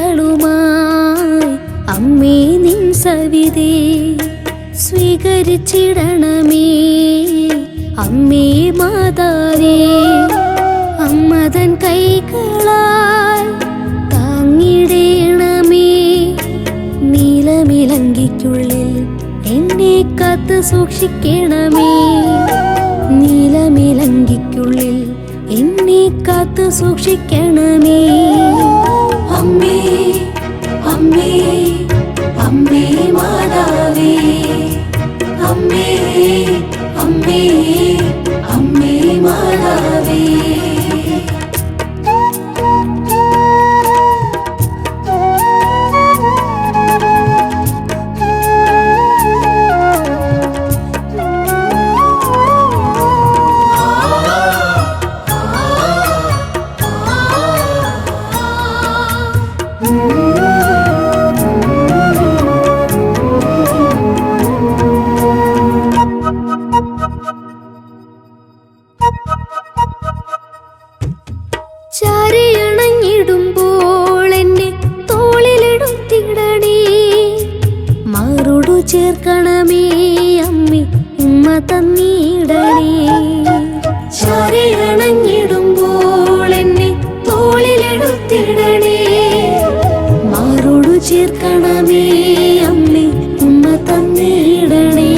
പുഞ്ചിരിപ്പൂക്കളുമായി അമ്മേ നിൻ സവിതേ. സ്വീകരിച്ചിടണമേ. അമ്മേ മാതാവേ അമ്മതൻ കൈകളാൽ താങ്ങിടേണമേ നീലമിലങ്കിക്കുള്ളിൽ എന്നെ കാത്ത് സൂക്ഷിക്കണമേ. നീലമിലങ്കിക്കുള്ളിൽ എന്നെ കാത്ത് സൂക്ഷിക്കണമേ. ചേർക്കണമേ അമ്മി ഉമ്മ തന്നീടണേ. ചാരിയണഞ്ഞിടുമ്പോൾ എന്നെ തോളിലെടുത്തിടണേ. മാറോടു ചേർക്കണമേ അമ്മി ഉമ്മ തന്നീടണേ.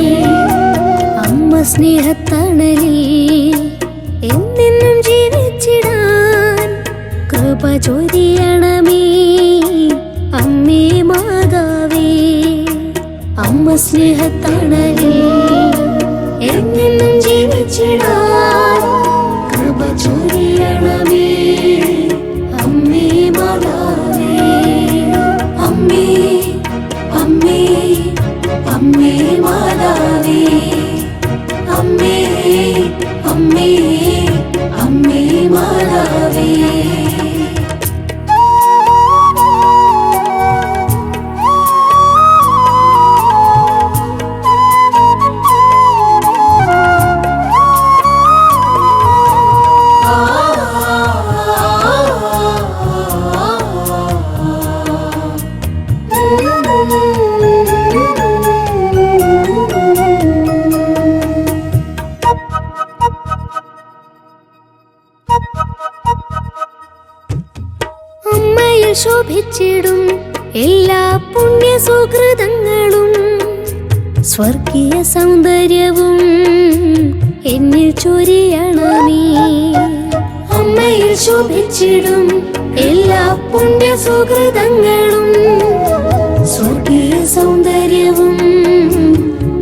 അമ്മ സ്നേഹത്തണലേ എന്നെന്നും ജീവിച്ചിടാൻ കൃപ ചൊരിയണമേ അമ്മേ അമ്മ സ്നേഹത്തണലേ. എന്നെന്നും ജീവിച്ചിടാൻ കൃപ ചൊരിയണമേ. അമ്മേ മാതാവേ. അമ്മേ അമ്മേ അമ്മേ മാതാവേ. അമ്മേ അമ്മേ അമ്മേ മാതാവേ. ശോഭിച്ചിടും എല്ലാ പുണ്യ സുഹൃതങ്ങളും സ്വർഗീയ സൗന്ദര്യവും എന്നിൽ ചൊരിയണമേ. അമ്മയിൽ ശോഭിച്ചിടും എല്ലാ പുണ്യ സുഹൃതങ്ങളും സ്വർഗീയ സൗന്ദര്യവും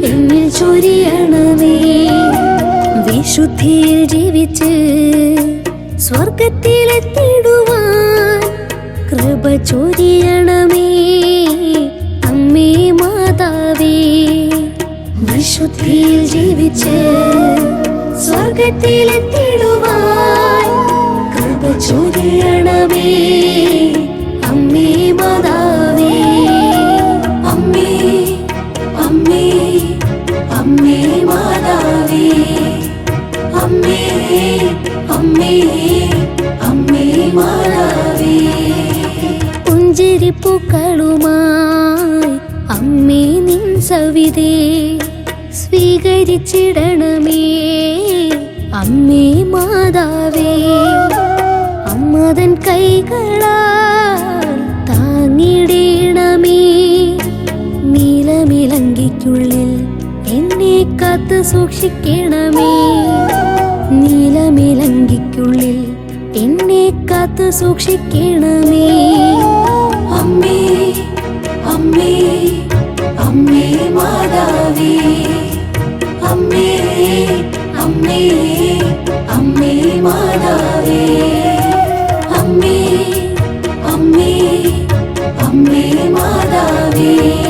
എന്നിൽ ചൊരിയണമേ. വിശുദ്ധിയിൽ ജീവിച്ച് സ്വർഗത്തിലെത്തിടുവാൻ കൃപ ചൊരിയണമേ അമ്മേ മാതാവേ വിശുദ്ധിയിൽ ജീവിച്ച് സ്വർഗത്തിലെത്തിടുവാൻ കൃപ ചൊരിയണമേ പുഞ്ചിരിപ്പൂക്കളുമായി അമ്മേ നിൻ സവിതേ സ്വീകരിച്ചിടണമേ. അമ്മേ മാതാവേ അമ്മതൻ കൈകളാൽ താങ്ങിടേണമേ. നീലമിലങ്കിക്കുള്ളിൽ എന്നെ കാത്ത് സൂക്ഷിക്കണമേ. നീലമിലങ്കിക്കുള്ളിൽ എന്നെ കാത്ത് സൂക്ഷിക്കണമേ. മാതാവേ. അമ്മേ അമ്മേ അമ്മേ മാതാവേ.